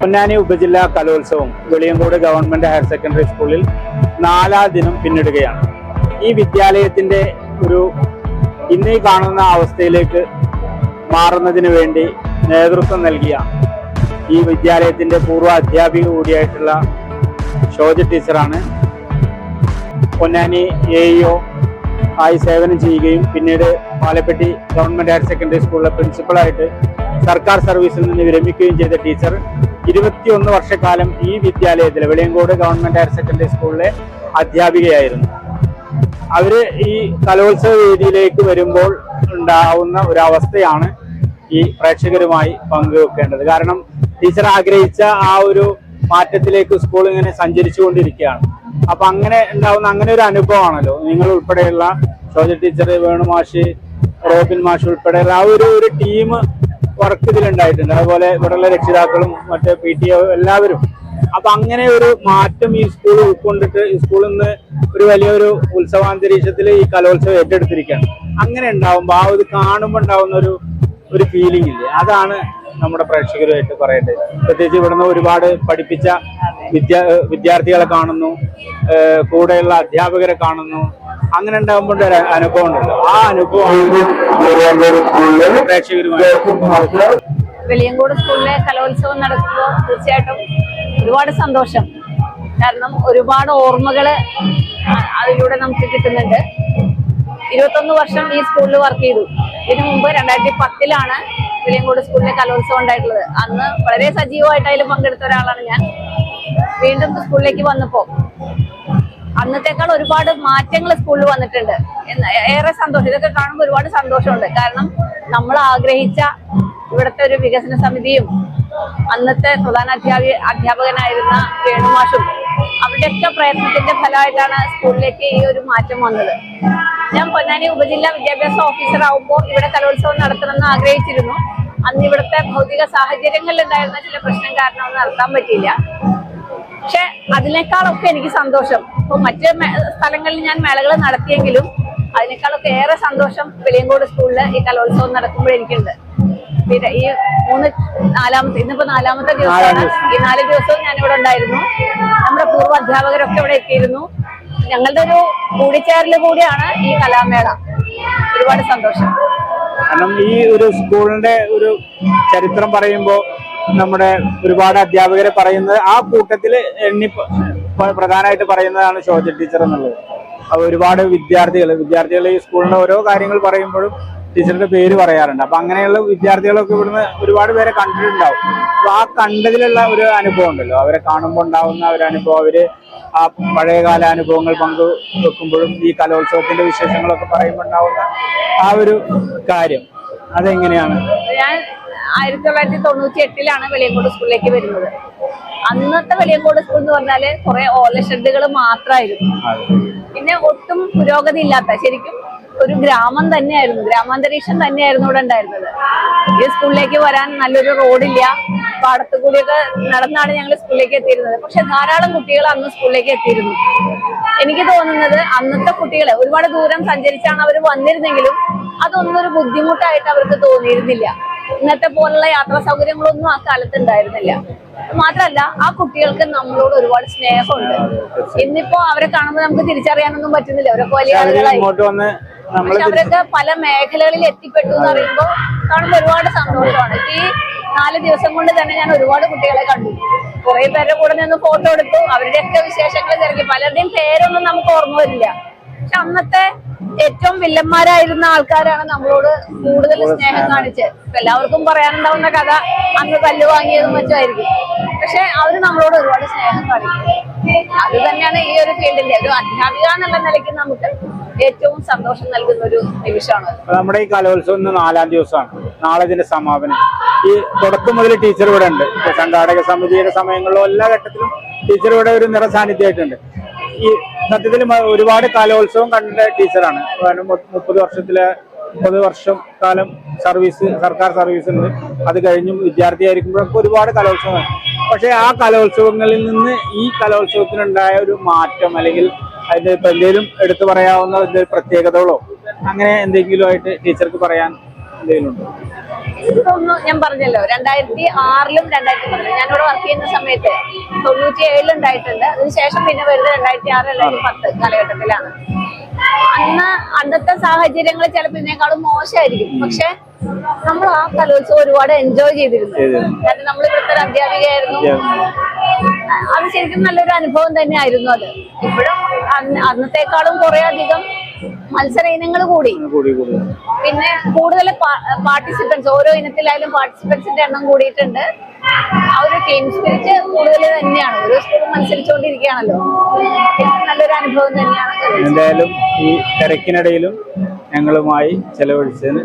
പൊന്നാനി ഉപജില്ലാ കലോത്സവം Veliyankode government higher secondary സ്കൂളിൽ നാലാം ദിനം പിന്നിടുകയാണ്. ഈ വിദ്യാലയത്തിന്റെ ഒരു ഇന്നീ കാണുന്ന അവസ്ഥയിലേക്ക് മാറുന്നതിന് വേണ്ടി നേതൃത്വം നൽകിയ ഈ വിദ്യാലയത്തിന്റെ പൂർവ അധ്യാപിക കൂടിയായിട്ടുള്ള ഷോജ ടീച്ചറാണ് പൊന്നാനി എ ഇഒ ആയി സേവനം ചെയ്യുകയും പിന്നീട് പാലപ്പെട്ടി ഗവൺമെന്റ് ഹയർ സെക്കൻഡറി സ്കൂളിലെ പ്രിൻസിപ്പളായിട്ട് സർക്കാർ സർവീസിൽ നിന്ന് വിരമിക്കുകയും ചെയ്ത ടീച്ചർ ഇരുപത്തിയൊന്ന് വർഷക്കാലം ഈ വിദ്യാലയത്തിലെ വെളിയങ്കോട് ഗവൺമെന്റ് ഹയർ സെക്കൻഡറി സ്കൂളിലെ അധ്യാപികയായിരുന്നു. അവർ ഈ കലോത്സവ വേദിയിലേക്ക് വരുമ്പോൾ ഉണ്ടാവുന്ന ഒരു അവസ്ഥയാണ് ഈ പ്രേക്ഷകരുമായി പങ്കുവെക്കേണ്ടത്. കാരണം ടീച്ചർ ആഗ്രഹിച്ച ആ ഒരു മാറ്റത്തിലേക്ക് സ്കൂൾ ഇങ്ങനെ സഞ്ചരിച്ചുകൊണ്ടിരിക്കുകയാണ്. അപ്പൊ അങ്ങനെ ഉണ്ടാവുന്ന അങ്ങനെ ഒരു അനുഭവമാണല്ലോ. നിങ്ങൾ ഉൾപ്പെടെയുള്ള ഷോജ ടീച്ചർ വേണുമാഷി റോബിൻ മാഷ് ഉൾപ്പെടെയുള്ള ആ ഒരു ഒരു ടീം വർക്ക് ഇതിലുണ്ടായിട്ടുണ്ട്. അതുപോലെ ഇവിടെയുള്ള രക്ഷിതാക്കളും മറ്റേ പി ടി എല്ലാവരും. അപ്പൊ അങ്ങനെ ഒരു മാറ്റം ഈ സ്കൂൾ ഉൾക്കൊണ്ടിട്ട് ഈ സ്കൂളിൽ നിന്ന് ഒരു വലിയൊരു ഉത്സവാന്തരീക്ഷത്തിൽ ഈ കലോത്സവം ഏറ്റെടുത്തിരിക്കുകയാണ്. അങ്ങനെ ഉണ്ടാവുമ്പോൾ ആ ഒരു കാണുമ്പോൾ ഉണ്ടാവുന്ന ഒരു ഒരു ഫീലിംഗ് ഇല്ലേ? അതാണ് നമ്മുടെ പ്രേക്ഷകരുമായിട്ട് പറയേണ്ടത്. പ്രത്യേകിച്ച് ഇവിടുന്ന് ഒരുപാട് പഠിപ്പിച്ച വിദ്യാ വിദ്യാർത്ഥികളെ കാണുന്നു കൂടെയുള്ള അധ്യാപകരെ കാണുന്നു. അങ്ങനെ ഉണ്ടാകുമ്പോൾ ഒരു അനുഭവം ഉണ്ടല്ലോ ആ അനുഭവം വെളിയങ്കോട് സ്കൂളിലെ കലോത്സവം നടക്കുമ്പോൾ തീർച്ചയായിട്ടും ഒരുപാട് സന്തോഷം. കാരണം ഒരുപാട് ഓർമ്മകൾ അതിലൂടെ നമുക്ക് കിട്ടുന്നുണ്ട്. ഇരുപത്തൊന്ന് വർഷം ഈ സ്കൂളിൽ വർക്ക് ചെയ്തു. ഇതിനു മുമ്പ് രണ്ടായിരത്തി പത്തിലാണ് വെളിയങ്കോട് സ്കൂളിലെ കലോത്സവം ഉണ്ടായിട്ടുള്ളത്. അന്ന് വളരെ സജീവമായിട്ട് അതിൽ പങ്കെടുത്ത ഒരാളാണ് ഞാൻ. വീണ്ടും സ്കൂളിലേക്ക് വന്നപ്പോ അന്നത്തെക്കാൾ ഒരുപാട് മാറ്റങ്ങൾ സ്കൂളിൽ വന്നിട്ടുണ്ട്. ഏറെ സന്തോഷം. ഇതൊക്കെ കാണുമ്പോൾ ഒരുപാട് സന്തോഷമുണ്ട്. കാരണം നമ്മൾ ആഗ്രഹിച്ച ഇവിടുത്തെ ഒരു വികസന സമിതിയും അന്നത്തെ പ്രധാന അധ്യാപക അധ്യാപകനായിരുന്ന വേണുമാഷും അവിടെയൊക്കെ പ്രയത്നത്തിന്റെ ഫലമായിട്ടാണ് സ്കൂളിലേക്ക് ഈ ഒരു മാറ്റം വന്നത്. ഞാൻ പൊന്നാനി ഉപജില്ലാ വിദ്യാഭ്യാസ ഓഫീസർ ആവുമ്പോൾ ഇവിടെ കലോത്സവം നടത്തണമെന്ന് ആഗ്രഹിച്ചിരുന്നു. അന്ന് ഇവിടുത്തെ ഭൗതിക സാഹചര്യങ്ങളിൽ ഉണ്ടായിരുന്ന ചില പ്രശ്നം കാരണം നടത്താൻ പറ്റിയില്ല. അതിനേക്കാളൊക്കെ എനിക്ക് സന്തോഷം. ഇപ്പൊ മറ്റ് സ്ഥലങ്ങളിൽ ഞാൻ മേളകൾ നടത്തിയെങ്കിലും അതിനേക്കാളൊക്കെ ഏറെ സന്തോഷം വെളിയങ്കോട് സ്കൂളിൽ ഈ കലോത്സവം നടക്കുമ്പോൾ എനിക്കുണ്ട്. പിന്നെ ഈ മൂന്ന് നാലാമത്തെ ഇന്നിപ്പോ നാലാമത്തെ ദിവസമാണ്. ഈ നാല് ദിവസവും ഞാൻ ഇവിടെ ഉണ്ടായിരുന്നു. നമ്മുടെ പൂർവ അധ്യാപകരൊക്കെ ഇവിടെ എത്തിയിരുന്നു. ഞങ്ങളുടെ ഒരു കൂടിച്ചേരൽ കൂടിയാണ് ഈ കലാമേള. ഒരുപാട് സന്തോഷം. കാരണം ഈ ഒരു സ്കൂളിന്റെ ഒരു ചരിത്രം പറയുമ്പോൾ നമ്മുടെ ഒരുപാട് അധ്യാപകരെ പറയുന്നത് ആ കൂട്ടത്തിൽ എണ്ണി പ്രധാനമായിട്ട് പറയുന്നതാണ് ഷോജ ടീച്ചർ എന്നുള്ളത്. അപ്പോൾ ഒരുപാട് വിദ്യാർത്ഥികൾ വിദ്യാർത്ഥികൾ ഈ സ്കൂളിന്റെ ഓരോ കാര്യങ്ങൾ പറയുമ്പോഴും ടീച്ചറുടെ പേര് പറയാറുണ്ട്. അപ്പൊ അങ്ങനെയുള്ള വിദ്യാർത്ഥികളൊക്കെ ഇവിടുന്ന് ഒരുപാട് പേരെ കണ്ടിട്ടുണ്ടാവും. അപ്പൊ ആ കണ്ടതിലുള്ള ഒരു അനുഭവം ഉണ്ടല്ലോ. അവരെ കാണുമ്പോൾ ഉണ്ടാവുന്ന ഒരു അനുഭവം. അവർ ആ പഴയകാല അനുഭവങ്ങൾ പങ്കു വെക്കുമ്പോഴും ഈ കലോത്സവത്തിന്റെ വിശേഷങ്ങളൊക്കെ പറയുമ്പോൾ ഉണ്ടാവുന്ന ആ ഒരു കാര്യം. അതെങ്ങനെയാണ്? ആയിരത്തി തൊള്ളായിരത്തി തൊണ്ണൂറ്റി എട്ടിലാണ് വെളിയങ്കോട് സ്കൂളിലേക്ക് വരുന്നത്. അന്നത്തെ വെളിയങ്കോട് സ്കൂൾ എന്ന് പറഞ്ഞാൽ കുറെ ഓല ഷെഡുകൾ മാത്രമായിരുന്നു പിന്നെ ഒട്ടും പുരോഗതി ഇല്ലാത്ത ശരിക്കും ഒരു ഗ്രാമം തന്നെയായിരുന്നു. ഗ്രാമാന്തരീക്ഷം തന്നെയായിരുന്നു ഇവിടെ ഉണ്ടായിരുന്നത്. ഈ സ്കൂളിലേക്ക് വരാൻ നല്ലൊരു റോഡില്ല. പാടത്തു കൂടിയൊക്കെ നടന്നാണ് ഞങ്ങൾ സ്കൂളിലേക്ക് എത്തിയിരുന്നത്. പക്ഷെ ധാരാളം കുട്ടികൾ അന്ന് സ്കൂളിലേക്ക് എത്തിയിരുന്നു. എനിക്ക് തോന്നുന്നത് അന്നത്തെ കുട്ടികളെ ഒരുപാട് ദൂരം സഞ്ചരിച്ചാണ് അവർ വന്നിരുന്നെങ്കിലും അതൊന്നും ഒരു ബുദ്ധിമുട്ടായിട്ട് അവർക്ക് തോന്നിയിരുന്നില്ല. ഇന്നത്തെ പോലുള്ള യാത്രാ സൗകര്യങ്ങളൊന്നും ആ കാലത്ത് ഉണ്ടായിരുന്നില്ല മാത്രല്ല ആ കുട്ടികൾക്ക് നമ്മളോട് ഒരുപാട് സ്നേഹമുണ്ട്. ഇന്നിപ്പോ അവരെ കാണുമ്പോൾ നമുക്ക് തിരിച്ചറിയാനൊന്നും പറ്റുന്നില്ല. അവരൊക്കെ വലിയ ആളുകളായി. പക്ഷെ അവരൊക്കെ പല മേഖലകളിൽ എത്തിപ്പെട്ടു എന്ന് പറയുമ്പോൾ കാണുമ്പോൾ ഒരുപാട് സന്തോഷമാണ്. ഈ നാല് ദിവസം കൊണ്ട് തന്നെ ഞാൻ ഒരുപാട് കുട്ടികളെ കണ്ടു. കുറെ പേരുടെ കൂടെ നിന്ന് ഫോട്ടോ എടുത്തു. അവരുടെയൊക്കെ വിശേഷങ്ങൾ തിരക്കി. പലരുടെയും പേരൊന്നും നമുക്ക് ഓർമ്മ വരില്ല. പക്ഷെ അന്നത്തെ ഏറ്റവും വില്ലന്മാരായിരുന്ന ആൾക്കാരാണ് നമ്മളോട് കൂടുതൽ സ്നേഹം കാണിച്ചത്. എല്ലാവർക്കും പറയാനുണ്ടാവുന്ന കഥ അന്ന് കല്ല് വാങ്ങിയതും മറ്റുമായിരിക്കും പക്ഷെ അവർ നമ്മളോട് ഒരുപാട് സ്നേഹം കാണിക്കും അത് തന്നെയാണ് ഈ ഒരു ഫീൽഡിന്റെ ഒരു അധ്യാപിക എന്നുള്ള നിലയ്ക്ക് നമുക്ക് ഏറ്റവും സന്തോഷം നൽകുന്ന ഒരു നിമിഷമാണ് നമ്മുടെ ഈ കലോത്സവം ഇന്ന് നാലാം ദിവസമാണ്. നാളെ ഇതിന്റെ സമാപനം. ഈ തുടക്കം മുതൽ ടീച്ചർ ഇവിടെ ഉണ്ട്. സംഘാടക സമിതിയുടെ സമയങ്ങളിലും എല്ലാ ഘട്ടത്തിലും ടീച്ചർ ഇവിടെ ഒരു നിറ സാന്നിധ്യമായിട്ടുണ്ട് ഈ സത്യത്തിൽ ഒരുപാട് കലോത്സവം കണ്ട ടീച്ചറാണ്. മുപ്പത് വർഷത്തിലെ മുപ്പത് വർഷം കാലം സർവീസ് സർക്കാർ സർവീസ് ഉണ്ട് അത് കഴിഞ്ഞും വിദ്യാർത്ഥിയായിരിക്കുമ്പോഴൊക്കെ ഒരുപാട് കലോത്സവം പക്ഷേ ആ കലോത്സവങ്ങളിൽ നിന്ന് ഈ കലോത്സവത്തിനുണ്ടായ ഒരു മാറ്റം അല്ലെങ്കിൽ അതിന്റെ ഇപ്പൊ എന്തെങ്കിലും എടുത്തു പറയാവുന്ന പ്രത്യേകതകളോ അങ്ങനെ എന്തെങ്കിലും ആയിട്ട് ടീച്ചർക്ക് പറയാൻ എന്തെങ്കിലും ഉണ്ടോ ഇതൊന്നും ഞാൻ പറഞ്ഞല്ലോ. രണ്ടായിരത്തി ആറിലും രണ്ടായിരത്തി പത്തിലും ഞാനിവിടെ വർക്ക് ചെയ്യുന്ന സമയത്ത് തൊണ്ണൂറ്റി ഏഴിൽ ഉണ്ടായിട്ടുണ്ട്. അതിനുശേഷം പിന്നെ വരുന്നത് രണ്ടായിരത്തി ആറ് രണ്ടായിരത്തി പത്ത് കാലഘട്ടത്തിലാണ്. അന്ന് അന്നത്തെ സാഹചര്യങ്ങൾ ചിലപ്പോൾ ഇതിനേക്കാളും മോശമായിരിക്കും. പക്ഷെ നമ്മൾ ആ കലോത്സവം ഒരുപാട് എൻജോയ് ചെയ്തിരുന്നു. കാരണം നമ്മൾ ഇവിടുത്തെ ഒരു അധ്യാപികയായിരുന്നു. അത് ശരിക്കും നല്ലൊരു അനുഭവം തന്നെയായിരുന്നു അത്. ഇപ്പോഴും അന്ന് അന്നത്തെക്കാളും കുറെ അധികം മത്സര ഇനങ്ങൾ കൂടി പിന്നെ കൂടുതൽ പാർട്ടിസിപ്പൻസ് ഓരോ ഇനത്തിലായാലും പാർട്ടിസിപ്പൻസിന്റെ എണ്ണം കൂടിയിട്ടുണ്ട്. ആ ഒരു ടീം സ്പിരിറ്റ് കൂടുതൽ തന്നെയാണ്. ഓരോ സ്കൂളും മത്സരിച്ചുകൊണ്ടിരിക്കുകയാണല്ലോ. നല്ലൊരു അനുഭവം തന്നെയാണ്. എന്തായാലും ഈ തിരക്കിനിടയിലും ഞങ്ങളുമായി ചെലവഴിച്ചതിന്